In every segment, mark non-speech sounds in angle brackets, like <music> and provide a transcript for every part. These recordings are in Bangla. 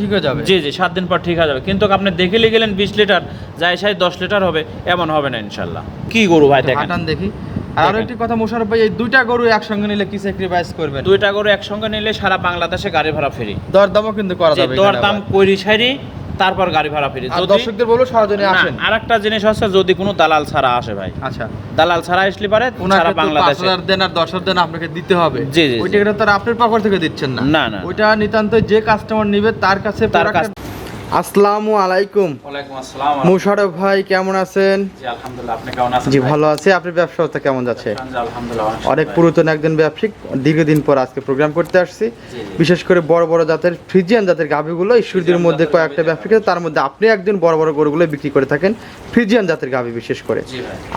ঠিক হয়ে যাবে। জি জি সাত দিন পর ঠিক হয়ে যাবে। কিন্তু আপনি দেখে গেলেন বিশ লিটার যাই সাই দশ লিটার হবে এমন হবে না ইনশাল্লাহ। কি গরু ভাই দেখেন? হাঁটান দেখি। আর একটি কথা মোশারফ ভাই এই দুইটা গরু একসঙ্গে নিলে কি স্যাক্রিফাইস করবেন? দুইটা গরু একসঙ্গে নিলে সারা বাংলাদেশে গাড়ি ভাড়া ফ্রি দরদামও কিন্তু করা যাবে দরদাম দাম কইরি সাইরি তারপর গাড়ি ভাড়া ফিরে। দর্শকদের বলব সরাসরি আসেন। আর একটা জিনিস হচ্ছে যদি কোনো দালাল ছাড়া আসে ভাই। আচ্ছা। দালাল ছাড়া আসলে পারে সারা বাংলাদেশে হাজার দেন আর দশ হাজার দেন আপনাকে দিতে হবে। জি, জি, ওই তো আপনার পকেট থেকে দিচ্ছেন না। না, না। ওইটা নিতান্তই যে কাস্টমার নিবে তার কাছে তার কাছ- আসসালামু আলাইকুম। আসসালাম মুশারফ ভাই কেমন আছেন? জি? ভালো আছি। আপনার ব্যবসা কেমন যাচ্ছে? অনেক পুরাতন একজন ব্যবসায়িক দীর্ঘদিন পর আজকে প্রোগ্রাম করতে আসছি। বিশেষ করে বড় বড় জাতের ফ্রিজিয়ান জাতের গাভিগুলো ঈশ্বরদের মধ্যে কয়েকটা গাভী ব্যবসায়িক তার মধ্যে আপনি একজন বড় বড় গরুগুলো বিক্রি করে থাকেন ফ্রিজিয়ান জাতের গাভি বিশেষ করে।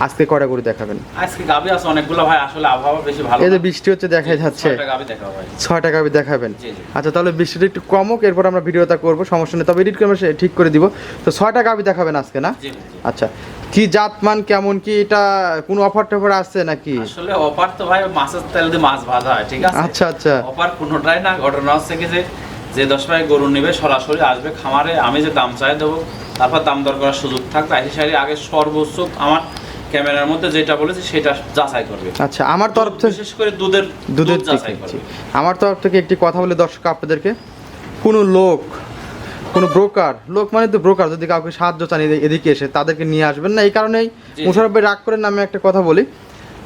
আজকে কটা গরু দেখাবেন? আজকে গাবি আছে অনেকগুলো ভাই আসলে আবহাওয়া বেশি ভালো এই যে বৃষ্টি হচ্ছে দেখা যাচ্ছে। ছয়টা গাভী গাভি দেখাবেন। আচ্ছা তাহলে বৃষ্টিটা একটু কমক এরপর আমরা ভিডিওটা করব সমস্যা নেই তবে এডিট করে আমরা ঠিক করে দিব। তো ছয়টা গাভি দেখাবেন আজকে না। আচ্ছা কি জাত মান কেমন? কি এটা কোনো অফার টফার আছে নাকি? আসলে অফার তো ভাই মাছের তেল দিয়ে মাছ ভাজা হয় ঠিক আছে? আচ্ছা আচ্ছা। অফার কোনোটাই না ঘটনা হচ্ছে কি যে যে দশ ভাই গরু নেবে সরাসরি আসবে খামারে আমি যে দাম চাই দেবো তারপর দাম দর করার সুযোগ থাকবে আইসি সারি আগে সর্বোচ্চ আমার ক্যামেরার মধ্যে যেটা বলেছে সেটা যাচাই করবে। আচ্ছা আমার তরফ থেকে বিশেষ করে দুধের দুধের দুধ যাচাই করবে। আমার তরফ থেকে একটি কথা বলে দর্শক আপনাদেরকে। কোনো লোক কোনো ব্রোকার লোক মানে তো ব্রোকার যদি কাউকে সাহায্য চান এদি- এদিকে এসে তাদেরকে নিয়ে আসবেন না এই কারণেই। মুশারফ ভাই রাগ করে নামে একটা কথা বলি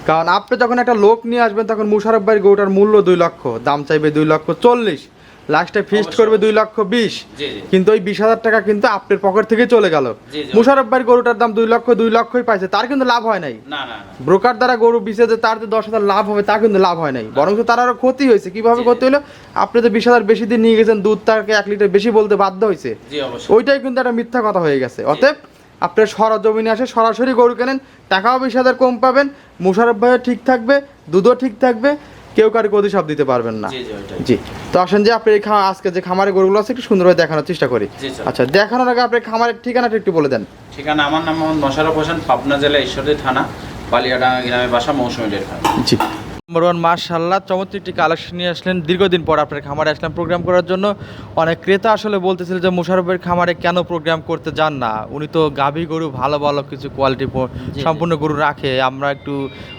কারণ আপনি যখন একটা লোক নিয়ে আসবেন তখন মুশারফ ভাইয়ের গরুটার মূল্য দুই লক্ষ দাম চাইবে দুই লক্ষ চল্লিশ লাস্টে ফিস্ট করবে দুই লক্ষ বিশ। কিন্তু ওই বিশ হাজার টাকা কিন্তু আপনার পকেট থেকে চলে গেল। মুশারফ ভাই গরুটার দাম দুই লক্ষ দুই লক্ষই পাইছে। তার কিন্তু লাভ হয় নাই। ব্রোকার দ্বারা গরু বিচে যে তার যে দশ হাজার লাভ হবে তা কিন্তু লাভ হয় নাই। বরং তার আরও ক্ষতি হয়েছে। কীভাবে ক্ষতি হলো? আপনি তো বিশ হাজার বেশি দিন নিয়ে গেছেন দুধ তাকে এক লিটার বেশি বলতে বাধ্য হয়েছে। ওইটাই কিন্তু একটা মিথ্যা কথা হয়ে গেছে। অতএব আপনার সরা জমিনে আসে সরাসরি গরু কেনেন টাকাও বিশ হাজার কম পাবেন। মুশারফ ভাইও ঠিক থাকবে দুধও ঠিক থাকবে। কেউ কারও গতি সব দিতে পারবেন না। জি তো আসেন যে আপনি আজকে যে খামারে গরুগুলো আছে একটু সুন্দরভাবে দেখানোর চেষ্টা করি। আচ্ছা দেখানোর আগে আপনি খামারের ঠিকানাটা একটু বলে দেন। ঠিকানা আমার নাম মোহাম্মদ মোশারফ হোসেন পাবনা জেলা ঈশ্বরদী থানা বালিয়াডাঙ্গা গ্রামের বাসা মৌসুমী ডেট জি। নম্বর ওয়ান মার্শাল্লাহ চমৎকার একটি কালেকশন নিয়ে আসলেন। দীর্ঘদিন পর আপনার খামারে আসলাম প্রোগ্রাম করার জন্য। অনেক ক্রেতা আসলে বলতেছিল যে মুশারফের খামারে কেন প্রোগ্রাম করতে যান না? উনি তো গাভী গরু ভালো ভালো কিছু কোয়ালিটি সম্পূর্ণ গরু রাখে। আমরা একটু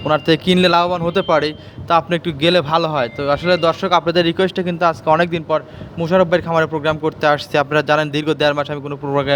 ওনার থেকে কিনলে লাভবান হতে পারি। তো আপনি একটু গেলে ভালো হয়। তো আসলে দর্শক আপনাদের রিকোয়েস্টে কিন্তু আজকে অনেক দিন পর মুশারফ ভাইয়ের খামারে প্রোগ্রাম করতে আসছি। আপনারা জানেন দীর্ঘ দেড় মাস আমি কোনো প্রোগ্রামে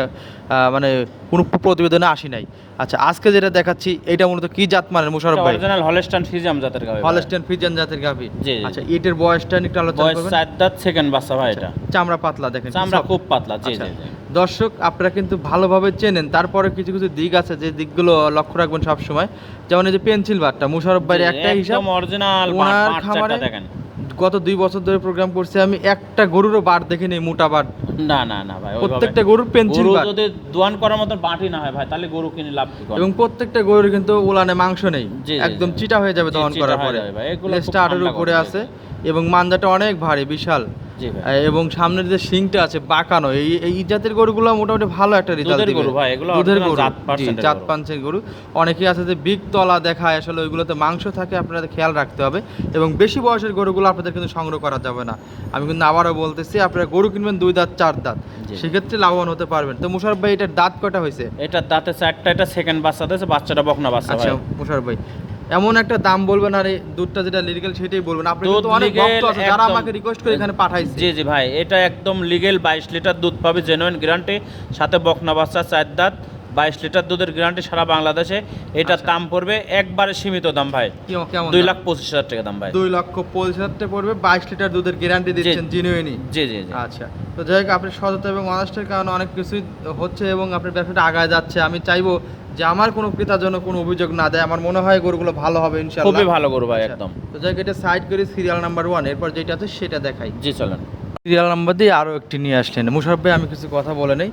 মানে কোনো প্রতিবেদনে আসি নাই। আচ্ছা আজকে যেটা দেখাচ্ছি এটা মূলত কি জাত মানের মুশারফ ভাই? অরিজিনাল হলস্টাইন ফিজিয়াম জাতের গাভী। হলস্টেন ফ্রিজিয়ান জাতের গাভি। আচ্ছা এটার বয়সটা একটু আলোচনা বয়স করবেন? দাঁত সেকেন্ড বাচ্চা ভাই এটা। চামড়া পাতলা দেখেন চামড়া খুব পাতলা জি আচ্ছা, জি জি। দর্শক আপনারা কিন্তু ভালোভাবে চেনেন তারপরে কিছু কিছু দিক আছে যে দিকগুলো লক্ষ্য রাখবেন সব সময় যেমন এই যে পেন্সিল বাটটা মুশারফ ভাইয়ের জি, একটাই হিসাব অরিজিনাল ওনার খামারে দেখেন। গত দুই বছর ধরে প্রোগ্রাম করছে আমি একটা গরুরও বার দেখিনি মোটা বাট। না না না ভাই প্রত্যেকটা গরুর পেন্সিল বাট। যদি দোয়ান করার মতো বাটি না হয় ভাই তাহলে গরু কিনে লাভ কি এবং প্রত্যেকটা গরুর কিন্তু উলানে মাংস নেই। একদম চিটা হয়ে যাবে দোয়ান করার পরে। লেজটা আটের উপরে করে আছে। এবং মানজাটা অনেক ভারী বিশাল। এবং সামনের যে শিংটা আছে বাঁকানো এই এই জাতের গরুগুলো মোটামুটি ভালো একটা রেজাল্ট দুধের গরু ভাই, এগুলো দুধের গরু। জাত জাত গরু। পাঞ্চের গরু। অনেকেই আছে যে বিগ তলা দেখায় আসলে ওইগুলোতে মাংস থাকে আপনাদের খেয়াল রাখতে হবে। এবং বেশি বয়সের গরুগুলো আপনাদের কিন্তু সংগ্রহ করা যাবে না। আমি কিন্তু আবারও বলতেছি আপনারা গরু কিনবেন দুই দাঁত চার দাঁত। সেক্ষেত্রে লাভবান হতে পারবেন। তো মুশারফ ভাই এটার দাঁত কটা হয়েছে? এটা দাঁতে চারটা এটা সেকেন্ড বাচ্চা দিয়েছে বাচ্চাটা বকনা বাচ্চা আচ্ছা মুশারফ ভাই এমন একটা দাম বলবেন আর এই দুধটা যেটা লিগেল সেটাই বলবেন। আপনি তো অনেক ভক্ত আছে যারা আমাকে রিকোয়েস্ট করে এখানে পাঠাইছে। জি জি ভাই এটা একদম লিগেল বাইশ লিটার দুধ পাবে জেনুইন গ্যারান্টি সাথে বকনা বাচ্চা চার দাঁত বাইশ লিটার দুধের গ্যারান্টি সারা বাংলাদেশে। এটার আচ্ছা। দাম পড়বে একবারে সীমিত দাম ভাই। কেমন দুই লাখ পঁচিশ হাজার টাকা দাম ভাই। দুই লক্ষ পঁচিশ হাজার টাকা পড়বে বাইশ লিটার দুধের গ্যারান্টি দিচ্ছেন জিনুইনি জি জি জি। আচ্ছা। তো যাই হোক আপনার সততা এবং অনাষ্টের কারণে অনেক কিছুই হচ্ছে এবং আপনার ব্যবসাটা আগায় যাচ্ছে। আমি চাইব যে আমার কোনো ক্রেতার জন্য কোনো অভিযোগ না দেয়। আমার মনে হয় গরুগুলো ভালো হবে ইনশাআল্লাহ। খুবই ভালো গরু ভাই আচ্ছা, একদম। তো যাই হোক এটা সাইড করে সিরিয়াল নাম্বার ওয়ান এরপর যেটা আছে সেটা দেখাই। জি চলেন। সিরিয়াল নাম্বার দিয়ে আরও একটি নিয়ে আসলেন। মুশারফ ভাই, আমি কিছু কথা বলে নেই।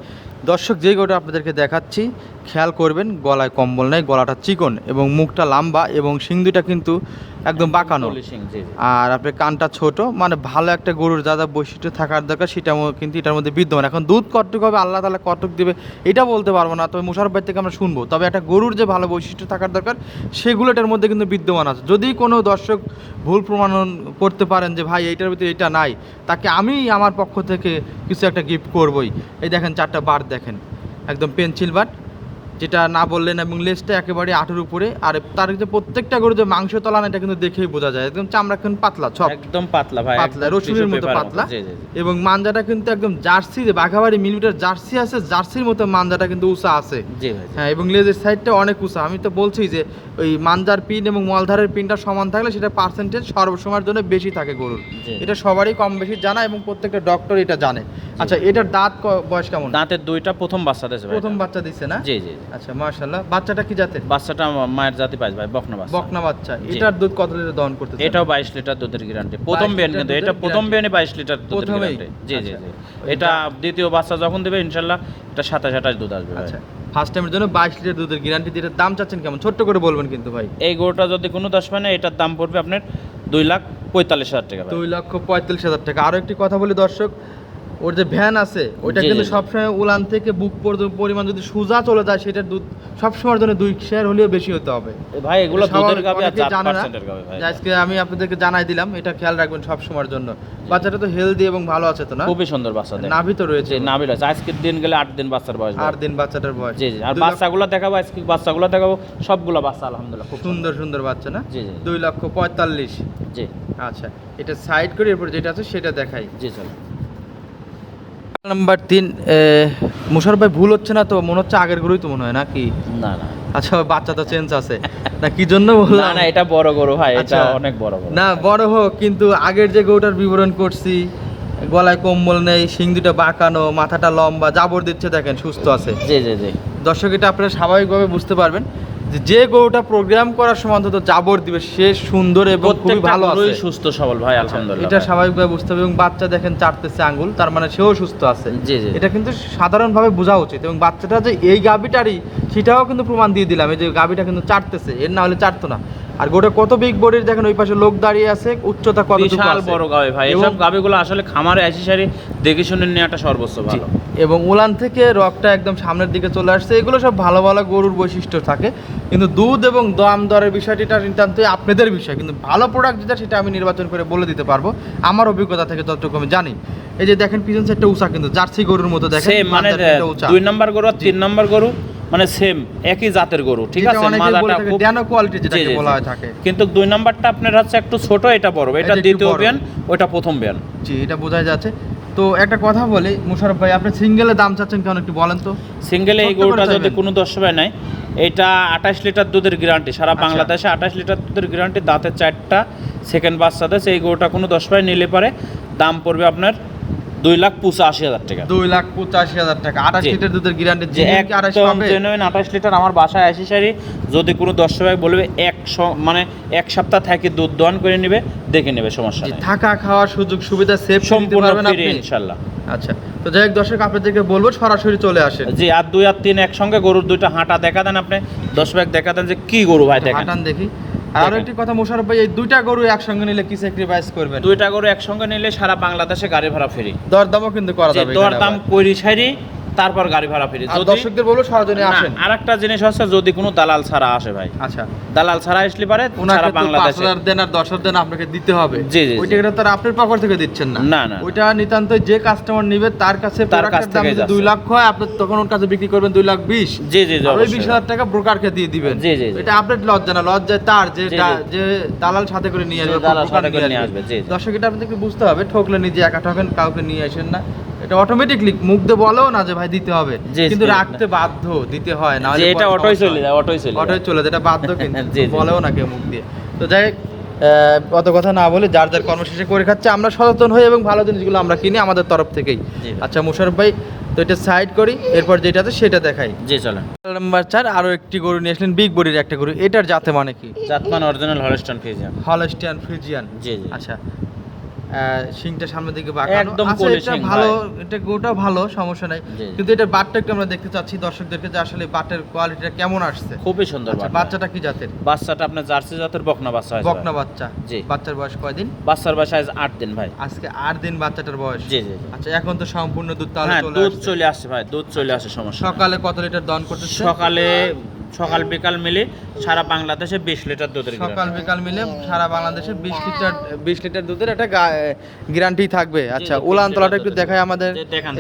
দর্শক, যেই গরুটা আপনাদেরকে দেখাচ্ছি খেয়াল করবেন গলায় কম্বল নেই গলাটা চিকন এবং মুখটা লম্বা এবং সিং দুটা কিন্তু একদম বাঁকানো। আর আপনার কানটা ছোট মানে ভালো একটা গরুর যা যা বৈশিষ্ট্য থাকার দরকার সেটা কিন্তু এটার মধ্যে বিদ্যমান। এখন দুধ কতটুকু হবে আল্লাহ তালা কতটুক দেবে এটা বলতে পারব না তবে মুশারফ ভাই থেকে আমরা শুনব। তবে একটা গরুর যে ভালো বৈশিষ্ট্য থাকার দরকার সেগুলো এটার মধ্যে কিন্তু বিদ্যমান আছে। যদি কোনো দর্শক ভুল প্রমাণ করতে পারেন যে ভাই এইটার ভিতরে এটা নাই তাকে আমি আমার পক্ষ থেকে কিছু একটা গিফট করবই। এই দেখেন চারটা বার দেখেন একদম পেন্সিল বাট যেটা না বললেন এবং লেজটা একেবারে আঠের উপরে আর তার যে প্রত্যেকটা গরু যে মাংস তলান এটা কিন্তু দেখেই বোঝা যায়। একদম চামড়া কিন্তু পাতলা সব একদম পাতলা ভাই পাতলা রসুনের মতো পাতলা। এবং মাঞ্জাটা কিন্তু একদম জার্সি যে বাঘাবাড়ি মিলিমিটার জার্সি আছে জার্সির মতো মাঞ্জাটা কিন্তু উঁচা আছে। হ্যাঁ এবং লেজের সাইডটা অনেক উঁচা। আমি তো বলছি যে ওই মাঞ্জার পিন এবং মলধারের পিনটা সমান থাকলে সেটা পার্সেন্টেজ সর্বসময়ের জন্য বেশি থাকে গরুর। এটা সবারই কম বেশি জানা এবং প্রত্যেকটা ডক্টর এটা জানে। আচ্ছা এটার দাঁত বয়স কেমন? দাঁতের দুইটা প্রথম বাচ্চা দিয়েছে প্রথম বাচ্চা দিচ্ছে না? জি জি। আচ্ছা মার্শাল্লাহ বাচ্চাটা কি জাতের? বাচ্চাটা মায়ের জাতি ভাই বকনা বাচ্চা। বকনা বাচ্চা। এটার দুধ কত লিটার দহন করতে এটাও বাইশ লিটার দুধের গ্যারান্টি প্রথম 22 কিন্তু এটা প্রথম guarantee। বিয়ানে বাইশ লিটার দুধের গ্যারান্টি জি জি আচ্ছা। জি। এটা দ্বিতীয় বাচ্চা যখন দেবে ইনশাল্লাহ এটা সাতাশ আঠাশ দুধ আসবে। আচ্ছা। ফার্স্ট টাইমের জন্য বাইশ লিটার দুধের গ্যারান্টি দাম চাচ্ছেন কেমন? ছোট্ট করে বলবেন কিন্তু ভাই। এই গরুটা যদি কোনো দশ মানে এটার দাম পড়বে আপনার দুই লাখ পঁয়তাল্লিশ হাজার টাকা দুই লক্ষ পঁয়তাল্লিশ হাজার টাকা। আরও একটি কথা বলি দর্শক ওর যে ভ্যান আছে ওইটা কিন্তু। সবসময় উলান থেকে বুক পর্যন্ত পরিমাণ যদি সোজা চলে যায় সেটার দুধ সবসময়ের জন্য দুই শেয়ার হলেও বেশি হতে হবে। ভাই এগুলো দুধের গাবে আর অনেকেই চার জানে না। গাবে ভাই। আজকে আমি আপনাদেরকে জানাই দিলাম এটা খেয়াল রাখবেন সবসময়ের জন্য। বাচ্চাটা তো হেলদি এবং ভালো আছে তো না? খুবই সুন্দর বাচ্চা নাভি তো রয়েছে। নাভি আছে আজকের দিন গেলে আট দিন বাচ্চার বয়স ভাই। আট দিন বাচ্চাটার বয়স। জি জি। আর বাচ্চাগুলো দেখাবো আজকে বাচ্চাগুলো দেখাবো সবগুলো বাচ্চা আলহামদুলিল্লাহ খুব সুন্দর সুন্দর। বাচ্চা না? জি জি দুই লক্ষ পঁয়তাল্লিশ। জি। আচ্ছা এটা সাইড করে এরপর যেটা আছে সেটা দেখাই। জি চলো। নাম্বার তিন মুশারফ ভাই ভুল হচ্ছে না তো? মনে হচ্ছে আগের গরুই তো মনে হয় নাকি? না না। আচ্ছা বাচ্চা তো চেঞ্জ আছে। না কি জন্য বললাম? না এটা বড় গরু ভাই এটা আচ্ছা। অনেক বড় গরু। না বড় হোক কিন্তু আগের যে গরুটার বিবরণ করছি গলায় কম্বল নেই শিং দুটো বাঁকানো মাথাটা লম্বা জাবর দিচ্ছে দেখেন সুস্থ আছে। জি জি জি। দর্শক এটা আপনারা স্বাভাবিকভাবে বুঝতে পারবেন। যে গরুটা প্রোগ্রাম করার সময় অন্তত জাবর দিবে সে সুন্দর এবং খুবই ভালো আছে। সুস্থ সবল ভাই আলহামদুলিল্লাহ এটা স্বাভাবিকভাবে বুঝতে হবে এবং বাচ্চা দেখেন চারতেছে আঙ্গুল তার মানে সেও সুস্থ আছে। জি জি। এটা কিন্তু সাধারণভাবে বোঝা উচিত এবং বাচ্চাটা যে এই গাবিটারই সেটাও কিন্তু প্রমাণ দিয়ে দিলাম এই যে গাবিটা কিন্তু চাটতেছে এর না হলে চাটতো না। আর গোটা কত বিগ বডির দেখেন ওই পাশে লোক দাঁড়িয়ে আছে উচ্চতা কত বিশাল বড় গাবে ভাই এসব গাবিগুলো আসলে খামারে আসি সারি দেখে শুনে নেওয়াটা সর্বোচ্চ ভালো। এবং উলান থেকে রকটা একদম সামনের দিকে চলে আসছে। এগুলো সব ভালো ভালো গরুর বৈশিষ্ট্য থাকে। কিন্তু দুধ এবং দাম দরের বিষয়টা নিতান্ত আপনাদের বিষয়। কিন্তু ভালো প্রোডাক্ট যেটা সেটা আমি নির্বাচন করে বলে দিতে পারব। আমার অভিজ্ঞতা থেকে যতটুকু আমি জানি। এই যে দেখেন পিছন সাইডটা উঁচা কিন্তু জার্সি গরুর মতো দেখেন মানে। দুই নাম্বার গরু আর তিন নাম্বার গরু। মানে সেম একই জাতের গরু ঠিক আছে? মাজাটা খুব ড্যানো কোয়ালিটি যেটাকে বলা হয় থাকে। কিন্তু দুই নাম্বারটা আপনার হচ্ছে একটু ছোট এটা বড়। এটা দ্বিতীয়। বিয়ান ওটা প্রথম বিয়ান। জি এটা বোঝা যাচ্ছে। তো একটা কথা বলি মুশারফ ভাই আপনি সিঙ্গেলে দাম চাচ্ছেন কেমন একটু বলেন তো? সিঙ্গেলে এই গরুটা যদি কোনো দশ সময় নাই এটা আঠাশ লিটার দুধের গ্যারান্টি সারা আচ্ছা। বাংলাদেশে আঠাশ লিটার দুধের গ্যারান্টি দাঁতের চারটা সেকেন্ড বাচ্চা দেয় এই গরুটা কোনো দশ পায় নিলে পারে দাম পড়বে আপনার দুই লাখ পঁচাশি হাজার টাকা। দুই লাখ পঁচাশি হাজার টাকা। আঠাশ লিটার দুধের গ্যারান্টি যে একদম জেনুইন আঠাশ লিটার আমার বাসায় আসি সারি যদি কোনো দশ টাকায় বলবে এক মানে এক সপ্তাহ থাকি দুধ দহন করে নেবে দেখে নেবে সমস্যা থাকা খাওয়ার সুযোগ সুবিধা সেভ সম্পূর্ণ ফ্রি ইনশাল্লাহ। আচ্ছা তো যাই হোক দর্শক আপনাদেরকে বলব সরাসরি চলে আসেন। জি আর দুই আর তিন একসঙ্গে গরুর দুইটা হাঁটা দেখা দেন আপনি। দশ ব্যাগ দেখা দেন যে কি গরু ভাই দেখেন। হাঁটান দেখি। আর একটি কথা মোশারফ ভাই এই দুইটা গরু একসঙ্গে নিলে কি স্যাক্রিফাইস করবেন? দুইটা গরু একসঙ্গে নিলে সারা বাংলাদেশে গাড়ি ভাড়া ফ্রি দরদামও কিন্তু করা যাবে দর দাম আবার। কইরি সাইরি তারপর গাড়ি ভাড়া ফ্রি দর্শকদের বলব সরাসরি আসেন আর একটা জিনিস হচ্ছে যদি কোনো দালাল ছাড়া আসে ভাই আচ্ছা দালাল ছাড়া আসলে পারে সারা বাংলাদেশে হাজার দেন আর দশ হাজার দেন আপনাকে দিতে হবে জি, জি, ওই জি। টাকাটা তার আপনার পকেট থেকে দিচ্ছেন না না, না। ওইটা নিতান্ত যে কাস্টমার নিবে তার কাছে তার কাছ যাচ্ছে। দুই লাখ হয় আপনি তখন ওর কাছে বিক্রি করবেন দুই লাখ বিশ জি জি জি ওই অবশ্যই। বিশ হাজার টাকা ব্রোকারকে দিয়ে দিবেন জি, জি। এটা আপনার লজ্জা না লজ্জা তার যে। যে দালাল সাথে করে নিয়ে আসবে দালাল সাথে করে নিয়ে আসবে, জি, জি। দর্শক এটা আপনাদেরকে বুঝতে হবে ঠকলে নিজে একা ঠকেন কাউকে নিয়ে আসেন না এটা অটোমেটিকলি মুখ দিয়ে বলেও না যে ভাই দিতে হবে। কিন্তু রাখতে বাধ্য দিতে হয় না এটা অটোই চলে যায় অটোই চলে যায়। চলে যায়, এটা বাধ্য <laughs> কিন্তু। বলেও না কেউ মুখ দিয়ে। তো যাই অত কথা না বলে যার যার কর্মশেষে করে খাচ্ছে আমরা সচেতন হই এবং ভালো জিনিসগুলো আমরা কিনি আমাদের তরফ থেকেই। আচ্ছা মুশারফ ভাই তো এটা সাইড করি এরপর যেটা আছে সেটা দেখাই। জি চলে নাম্বার চার আরও একটি গরু নিয়ে আসলেন বিগ বডির একটা গরু। এটার জাতে মানে কি? জাতমান original Holstein Friesian Holstein Friesian জি জি। আচ্ছা শিংটা সামনের দিকে বাঁকানো। একদম আচ্ছা, এটা ভালো এটা গোটা ভালো সমস্যা নাই। কিন্তু এটা বাটটা একটু আমরা দেখতে চাচ্ছি দর্শকদেরকে যে আসলে বাটের কোয়ালিটিটা কেমন আসছে। খুবই সুন্দর আচ্ছা। বাচ্চাটা কি জাতের? বাচ্চাটা আপনার জার্সি জাতের বকনা বাচ্চা বকনা বাচ্চা। জি। বাচ্চার বয়স কয়দিন? বাচ্চার বয়স আজ আট দিন ভাই। আজকে আট দিন বাচ্চাটার বয়স। জি জি। আচ্ছা এখন তো সম্পূর্ণ দুধ তাহলে হ্যাঁ দুধ। চলে আসছে ভাই। দুধ চলে আসে সমস্যা সকালে কত লিটার দন করতেছে? সকালে সকাল বিকাল মিলে সারা বাংলাদেশে বিশ লিটার দুধের সকাল বিকাল মিলে সারা বাংলাদেশে বিশ লিটার বিশ লিটার দুধের একটা গ্যারান্টি থাকবে। আচ্ছা উলান তলাটা একটু। দেখাই আমাদের। দেখান,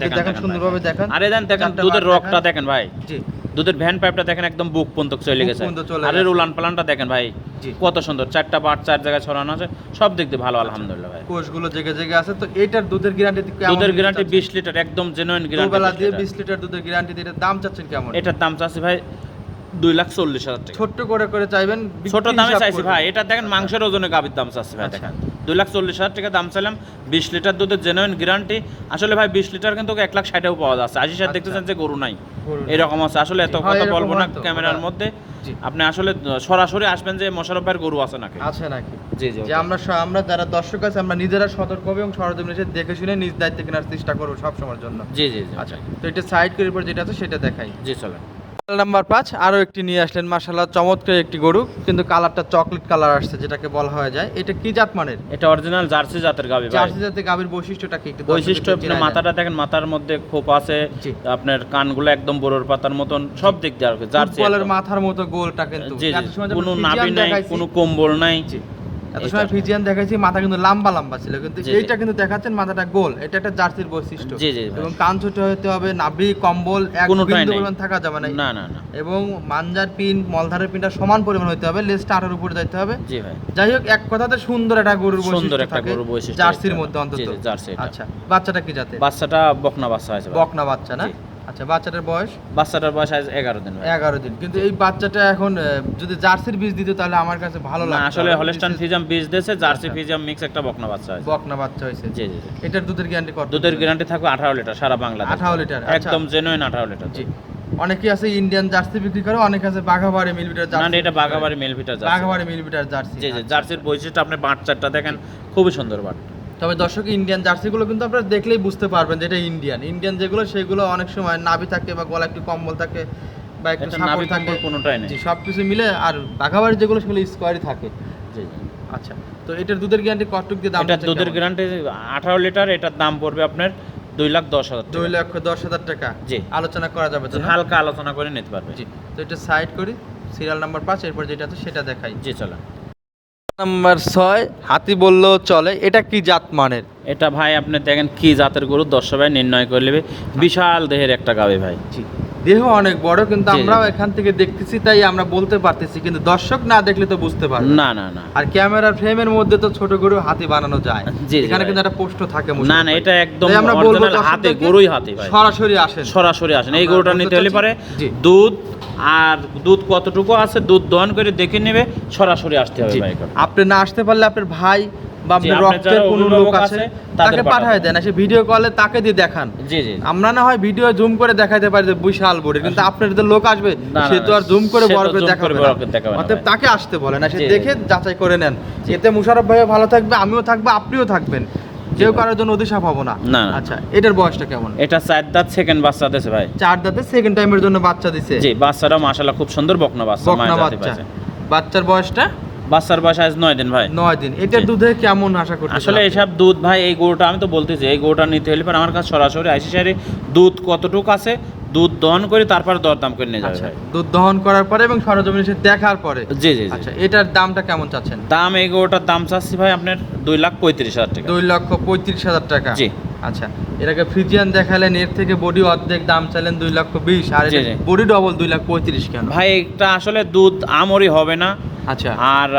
সুন্দরভাবে। দেখান। আরে দেন দেখেন দুধের রকটা দেখেন ভাই। জি। দুধের ভ্যান পাইপটা দেখেন একদম বুক পর্যন্ত চলে গেছে। আরে উলান পালানটা দেখেন ভাই। জি। কত সুন্দর চারটা পাট চার জায়গায় ছড়ানো আছে সব দিক দিয়ে ভালো আলহামদুলিল্লাহ ভাই। কোষগুলো জেগে জেগে আছে তো এটার দুধের গ্যারান্টি দুধের গ্যারান্টি বিশ লিটার একদম জেনুইন গ্যারান্টি দুবেলা দিয়ে গ্যারান্টি বিশ লিটার দুধের গ্যারান্টি এটার দাম চাচ্ছেন কেমন? এটার দাম চাচ্ছি ভাই দুই লাখ চল্লিশ হাজার টাকা। ছোট্ট করে করে চাইবেন ছোট দামে চাইছি ভাই। এটা দেখেন মাংসের ওজনে গাভীর দাম চাচ্ছি ভাই আচ্ছা। দেখেন। দুই লাখ চল্লিশ হাজার টাকা দাম চাইলাম বিশ লিটার দুধের জেনুইন গ্যারান্টি আসলে ভাই বিশ লিটার কিন্তু এক লাখ ষাটেও পাওয়া যাচ্ছে আশি ষাট আচ্ছা। দেখতেছেন যে গরু নাই। এরকম আছে। আসলে এত কথা বলব না ক্যামেরার মধ্যে। আপনি আসলে সরাসরি আসবেন যে মোশারফ ভাইয়ের গরু আছে নাকি? আছে নাকি? জি জি যে আমরা আমরা যারা দর্শক আছে আমরা নিজেরা সতর্ক হবে এবং সরজমিনে এসে দেখে শুনে নিজ দায়িত্বে কেনার চেষ্টা করব সব সময়ের জন্য। জি জি জি আচ্ছা। তো এটা সাইড করে পর যেটা আছে সেটা দেখাই। জি চলেন। নাম্বার পাঁচ আরও একটি নিয়ে আসলেন মাসাল্লাহ চমৎকার একটি গরু কিন্তু কালারটা চকলেট কালার আসছে যেটাকে বলা হয় যায়। এটা কি জাত মানের? এটা অরিজিনাল জার্সি জাতের ভাই। জার্সি জাতের গাভীর বৈশিষ্ট্যটা কি বৈশিষ্ট্য চেনাই আপনি যায়। মাথাটা দেখেন মাথার মধ্যে খোপ আছে আপনার কানগুলো একদম বড়োর পাতার মতন সব দিক দিয়ে আর জার্সি মাথার মতো গোলটা কিন্তু কোনো নাভি নাই কোনো কম্বল নাই। এত সময় ফিজিয়ান দেখাইছি মাথা কিন্তু লম্বা লম্বা ছিল কিন্তু। এইটা কিন্তু দেখাচ্ছেন মাথাটা গোল এটা একটা জার্সির বৈশিষ্ট্য। জি, জি, এবং কান ছোট হতে হবে নাভি কম্বল এক বিন্দু পরিমাণ থাকা যাবে না। না না এবং মানজার পিন মলধারের পিনটা সমান পরিমাণ হতে হবে লেজটা আঠার উপরে যেতে হবে। জি ভাই। যাই হোক এক কথাতে সুন্দর একটা গরুর সুন্দর একটা গরুর বৈশিষ্ট্য জার্সির মধ্যে অন্তত। জার্সি আচ্ছা বাচ্চাটা কি জাতে বাচ্চাটা বকনা বাচ্চা আছে বকনা বাচ্চা না। আচ্ছা বাচ্চাটার বয়স? বাচ্চাটার বয়স আজ এগারো দিন এগারো দিন। কিন্তু এই বাচ্চাটা এখন যদি জার্সির বীজ দিত তাহলে আমার কাছে ভালো না লাগতো। আসলে আর ফিজাম বীজ দিয়েছে জার্সি আচ্ছা। ফিজাম মিক্স একটা বকনা বাচ্চা আছে বকনা বাচ্চা হয়েছে। জি জি এটার দুধের গ্যারান্টি কত? দুধের গ্যারান্টি থাকবে আঠারো লিটার সারা বাংলাদেশ। 18 লিটার, আচ্ছা। একদম জেনুইন আঠারো লিটার জি। অনেকে আছে ইন্ডিয়ান জার্সি বিক্রি করে অনেকে আছে বাঘাবাড়ি মিলবিটার না জার্সি। না, এটা বাগাবাড়ি মেল ভিটার জার্সি। বাঘাবাড়ি মিলবিটার জার্সি। জি জি। জার্সির বৈশিষ্ট্য আপনি বাট চারটা দেখেন খুবই সুন্দর বাট তবে দর্শক ইন্ডিয়ান জার্সিগুলো কিন্তু আপনারা দেখলেই বুঝতে পারবেন যে এটা ইন্ডিয়ান ইন্ডিয়ান যেগুলো সেগুলো অনেক সময় নাভি থাকে বা গলা একটু কম্বল থাকে বা একটু নাভি থাকে। কম্বল কোনোটাই নেই। সব কিছু মিলে আর বাঘাবাড়ি যেগুলো সেগুলো স্কোয়ারই থাকে। জি। জি আচ্ছা তো এটার দুধের গ্যারান্টি কতটুক দিয়ে দাম এটা দুধের গ্যারান্টি আঠারো লিটার এটার দাম পড়বে আপনার দুই লাখ দশ হাজার দুই লক্ষ দশ হাজার টাকা? জি। আলোচনা করা যাবে তো হালকা আলোচনা করে নিতে পারবে। জি তো এটা সাইড করি সিরিয়াল নাম্বার পাঁচ এরপর যেটা আছে সেটা দেখাই। জি চলো নাম্বার ছয় হাতি বললেও চলে এটা কি জাত মানের? এটা ভাই আপনি দেখেন কি জাতের গরু দর্শক ভাই নির্ণয় করে নেবে। বিশাল দেহের একটা গাবে ভাই। জি। দেহ অনেক বড় কিন্তু। আমরাও এখান থেকে দেখতেছি তাই আমরা বলতে পারতেছি কিন্তু দর্শক না দেখলে তো বুঝতে পারবে না। না না আর ক্যামেরার ফ্রেমের মধ্যে তো ছোট গরু হাতি বানানো যায়। এখানে কিন্তু একটা পোস্ট থাকে না না এটা একদম আমরা বলব হাতে গরুই হাতে ভাই। সরাসরি আসেন। সরাসরি আসেন। এই গরুটা নিতে হলে পারে দুধ আর দুধ কতটুকু আছে দুধ দহন করে দেখে নেবে সরাসরি আসতে হবে ভাই আপনি না আসতে পারলে আপনার ভাই বা আপনার রক্তের কোনো লোক আছে তাকে পাঠায় দেন সে ভিডিও কলে তাকে দিয়ে দেখান। জি জি আমরা না হয় ভিডিও জুম করে পারি যে বিশাল বড় কিন্তু আপনার যে লোক আসবে সে তো আর জুম করে বড় করে দেখাবে না অতএব তাকে আসতে বলে না সে দেখে যাচাই করে নেন। এতে মুশারফ ভাইও ভালো থাকবে আমিও থাকব আপনিও থাকবেন। কেউ কারোর জন্য অধিশাপ হব না। না। আচ্ছা এটার বয়সটা কেমন? এটা চার দাঁত সেকেন্ড বাচ্চা দিয়েছে ভাই। চার দাঁতে সেকেন্ড টাইমের জন্য বাচ্চা দিছে? জি বাচ্চাটা মাশাআল্লাহ খুব সুন্দর বকনা বাচ্চা বকনা বাচ্চা। বাচ্চার বয়সটা? বাচ্চার বয়স আজ নয় দিন ভাই। নয় দিন। এটার দুধে কেমন আশা করতে আসলে এসব দুধ ভাই এই গরুটা আমি তো বলতেছি এই গরুটা নিতে হলে পর আমার কাছে সরাসরি আইসি সারি দুধ কতটুকু আছে দুধ দহন করে তারপর দরদাম করে নিয়ে যাবে আচ্ছা দুধ দহন করার পরে এবং সরজমিনে এসে দেখার পরে। জি জি আচ্ছা এটার দামটা কেমন চাচ্ছেন? দাম দাম চাচ্ছি ভাই আপনার দুই লাখ পঁয়ত্রিশ হাজার টাকা। দুই লক্ষ পঁয়ত্রিশ হাজার টাকা। জি। আচ্ছা এটাকে ফ্রিজিয়ান দেখালেন এর থেকে বডি অর্ধেক দাম চাইলেন দুই লক্ষ বিশ আর। বডি ডবল দুই লাখ পঁয়ত্রিশ কেন? ভাই এটা আসলে দুধ আমরি হবে না। আচ্ছা। আর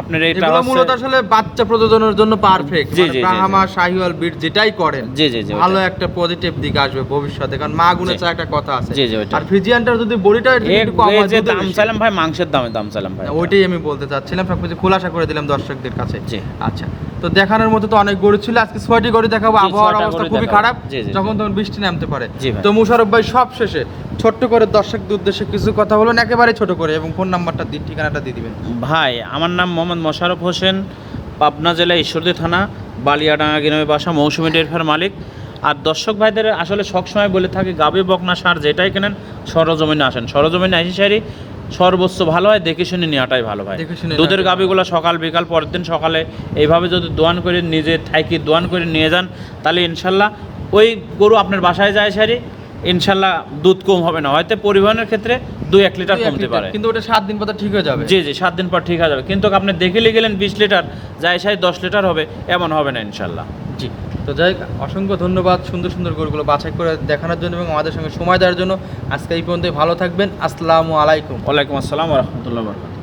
আপনার এটা মূলত আসলে বাচ্চা প্রযোজনের জন্য পারফেক্ট জি। ব্রাহ্মা শাহিওয়াল বিট যেটাই করেন জি জি জি ভালো একটা পজিটিভ দিক আসবে ভবিষ্যতে। কারণ মা গুণের চা একটা কথা আছে। জি, জি, ওইটাই। আর ফ্রিজিয়ানটার যদি বডিটা একটু কম দাম চাইলাম ভাই মাংসের দামে দাম চাইলাম ভাই ওইটাই আমি বলতে চাচ্ছিলাম সবকিছু খোলাসা করে দিলাম দর্শকদের কাছে। জি। আচ্ছা তো দেখানোর মতো তো অনেক গরু ছিল আজকে ছয়টি গরু দেখাবো আবহাওয়ার অবস্থা খুবই খারাপ যখন তখন বৃষ্টি নামতে পারে। তো মুশারফ ভাই সব শেষে ছোট্ট করে দর্শকদের উদ্দেশ্যে কিছু কথা বলুন একেবারে ছোট করে এবং ফোন নাম্বারটা দিন ঠিকানাটা দিয়ে দিবেন। ভাই আমার নাম মোহাম্মদ মোশারফ হোসেন পাবনা জেলা ঈশ্বরদী থানা বালিয়াডাঙ্গা গ্রামে বাসা মৌসুমি ডেরফার মালিক। আর দর্শক ভাইদের আসলে সবসময় বলে থাকি গাবি বকনা সার যেটাই কেনেন সরজমিনে আসেন। সরজমিনে আসি সারি সর্বোচ্চ ভালো হয় দেখে শুনে নেওয়াটাই ভালো ভাই। দুধের গাবিগুলো সকাল বিকাল পরের দিন সকালে এইভাবে যদি দোয়ান করে নিজে থাইকি দোয়ান করে নিয়ে যান তাহলে ইনশাল্লাহ ওই গরু আপনার বাসায় যায় সারি ইনশাল্লাহ দুধ কম হবে না। হয়তো পরিবহনের ক্ষেত্রে দুই এক লিটার কমতে পারে। কিন্তু ওটা সাত দিন পর ঠিক হয়ে যাবে। জি জি সাত দিন পর ঠিক হয়ে যাবে। কিন্তু আপনি দেখে গেলেন বিশ লিটার যায় সাই দশ লিটার হবে এমন হবে না ইনশাল্লাহ। জি। তো যাই হোক, অসংখ্য ধন্যবাদ সুন্দর সুন্দর গরুগুলো বাছাই করে দেখানোর জন্য এবং আমাদের সঙ্গে সময় দেওয়ার জন্য। আজকে এই পর্যন্তই ভালো থাকবেন। আসসালামু আলাইকুম। ওয়ালাইকুম আসসালাম রহমতুল্লাহ